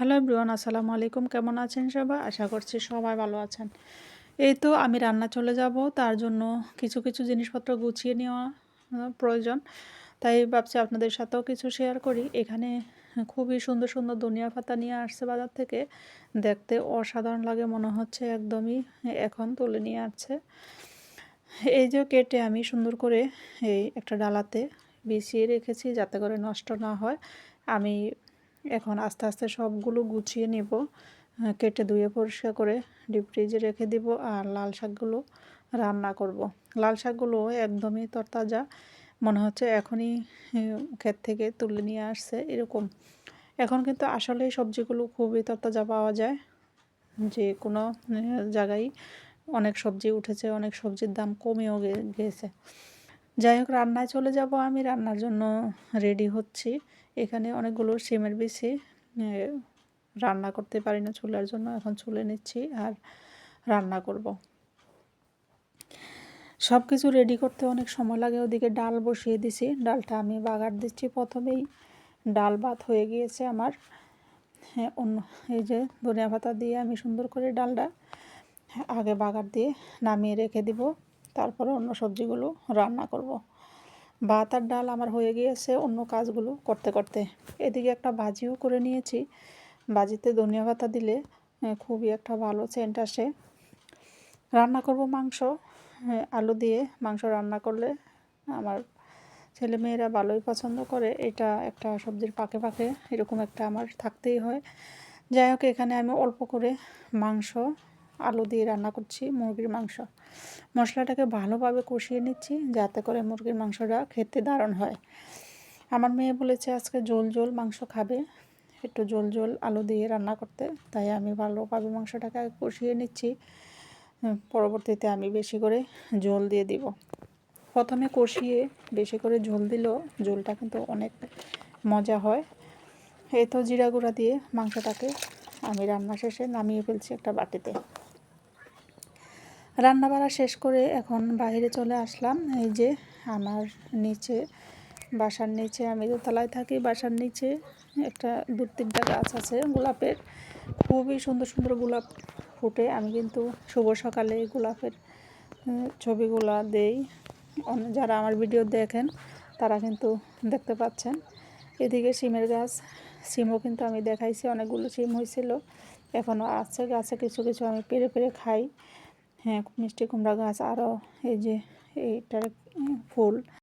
Hello everyone আসসালামু আলাইকুম। কেমন আছেন সবাই? আশা করছি সবাই ভালো আছেন। এই তো আমি রান্না চলে যাব, তার জন্য কিছু কিছু জিনিসপত্র গুছিয়ে নেওয়া প্রয়োজন। তাই ভাবছি আপনাদের সাথেও কিছু শেয়ার করি। এখানে খুবই সুন্দর সুন্দর ধনিয়া পাতা নিয়ে আসছে বাজার থেকে। দেখতে অসাধারণ লাগে, মনে হচ্ছে একদমই এখন তুলে নিয়ে আসছে। এই যে কেটে আমি সুন্দর করে এই একটা ডালাতে বিছিয়ে রেখেছি যাতে করে নষ্ট না হয়। আমি এখন আস্তে আস্তে সবগুলো গুছিয়ে নিব কেটে ধুয়ে পরিষ্কার করে ডিপ ফ্রিজে রেখে দিব আর লাল শাকগুলো রান্না করব। লাল শাকগুলো একদমই তরতাজা, মনে হচ্ছে এখনই ক্ষেত থেকে তুলে নিয়ে আসছে এরকম। এখন কিন্তু আসলে সবজিগুলো খুবই তরতাজা পাওয়া যায়। যে কোনো জায়গায় অনেক সবজি উঠেছে, অনেক সবজির দাম কমেও গে- গেছে। যাই হোক, রান্নায় চলে যাব, আমি রান্নার জন্য রেডি হচ্ছি। এখানে অনেকগুলো সিমের বেশি রান্না করতে পারি না চুলার জন্য, এখন চুলে নিচ্ছি আর রান্না করব। সব কিছু রেডি করতে অনেক সময় লাগে, ওদিকে ডাল বসিয়ে দিছি। ডালটা আমি বাগার দিচ্ছি প্রথমেই। ডাল ভাত হয়ে গিয়েছে আমার। হ্যাঁ অন্য, এই যে ধনিয়া পাতা দিয়ে আমি সুন্দর করে ডালটা আগে বাগার দিয়ে নামিয়ে রেখে দিব। তারপরে অন্য সবজিগুলো রান্না করব। ভাত আর ডাল আমার হয়ে গিয়েছে অন্য কাজগুলো করতে করতে। এদিকে একটা ভাজিও করে নিয়েছি। ভাজিতে ধনিয়া পাতা দিলে খুবই একটা ভালো সেন্ট আসে। রান্না করব মাংস আলু দিয়ে। মাংস রান্না করলে আমার ছেলে মেয়েরা ভালোই পছন্দ করে। এটা একটা সবজির পাকে পাকে, এরকম একটা আমার থাকতেই হয়। যাই হোক, এখানে আমি অল্প করে মাংস আলু দিয়ে রান্না করছি মুরগির মাংস। মশলাটাকে ভালোভাবে কষিয়ে নিচ্ছি যাতে করে মুরগির মাংসটা খেতে দারুণ হয়। আমার মেয়ে বলেছে আজকে ঝোল ঝোল মাংস খাবে, একটু ঝোল ঝোল আলু দিয়ে রান্না করতে। তাই আমি ভালোভাবে মাংসটাকে কষিয়ে নিচ্ছি। পরবর্তীতে আমি বেশি করে ঝোল দিয়ে দিব। প্রথমে কষিয়ে বেশি করে ঝোল দিলেও ঝোলটা কিন্তু অনেক মজা হয়। এই তো জিরা গুঁড়া দিয়ে মাংসটাকে আমি রান্না শেষে নামিয়ে ফেলছি একটা বাটিতে। রান্না বাড়া শেষ করে এখন বাইরে চলে আসলাম। এই যে আমার নিচে, বাসার নিচে, আমি দোতলায় থাকি, বাসার নিচে একটা দু তিনটা গাছ আছে, গোলাপের। খুবই সুন্দর সুন্দর গোলাপ ফুটে। আমি কিন্তু শুভ সকালে গোলাপের ছবিগুলা দেই। যারা আমার ভিডিও দেখেন, তারা কিন্তু দেখতে পাচ্ছেন। এদিকে সিমের গাছ সিমও কিন্তু আমি দেখাইছি, অনেকগুলো সিম হয়েছিল এখনও আছে, গাছে কিছু কিছু আমি পেরে পেরে খাই। হ্যাঁ মিষ্টি কুমড়া গাছ। আরও এই যে এইটার ফুল।